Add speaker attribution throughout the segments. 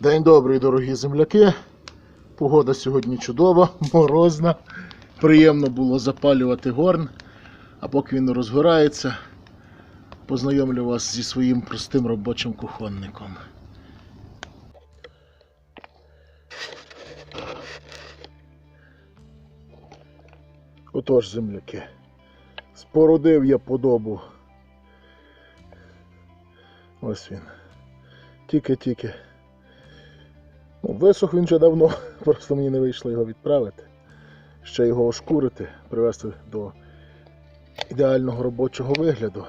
Speaker 1: День добрий, дорогі земляки. Погода сьогодні чудова, морозна. Приємно було запалювати горн. А поки він розгорається, познайомлю вас зі своїм простим робочим кухонником. Отож, земляки, спорудив я подобу. Ось він. Тільки-тільки. Висох він вже давно, просто мені не вийшло його відправити. Ще його ошкурити, привести до ідеального робочого вигляду.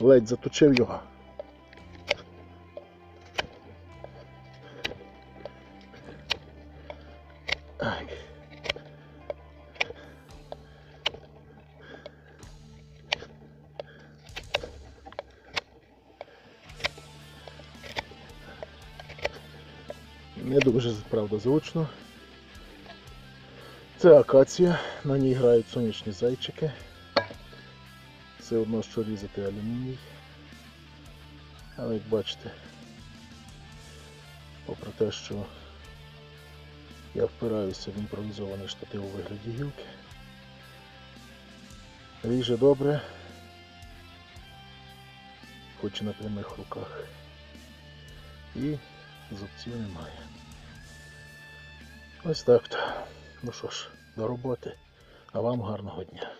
Speaker 1: Ледь заточив його. Ай. Не дуже, правда, зручно. Це акація, на ній грають сонячні зайчики. Все одно, що різати алюміній. Але як бачите, попри те, що я впираюся в імпровізований штатив у вигляді гілки, ріже добре, хоч і на прямих руках. І зубців немає. Ось так. то. Ну що ж, до роботи. А вам гарного дня.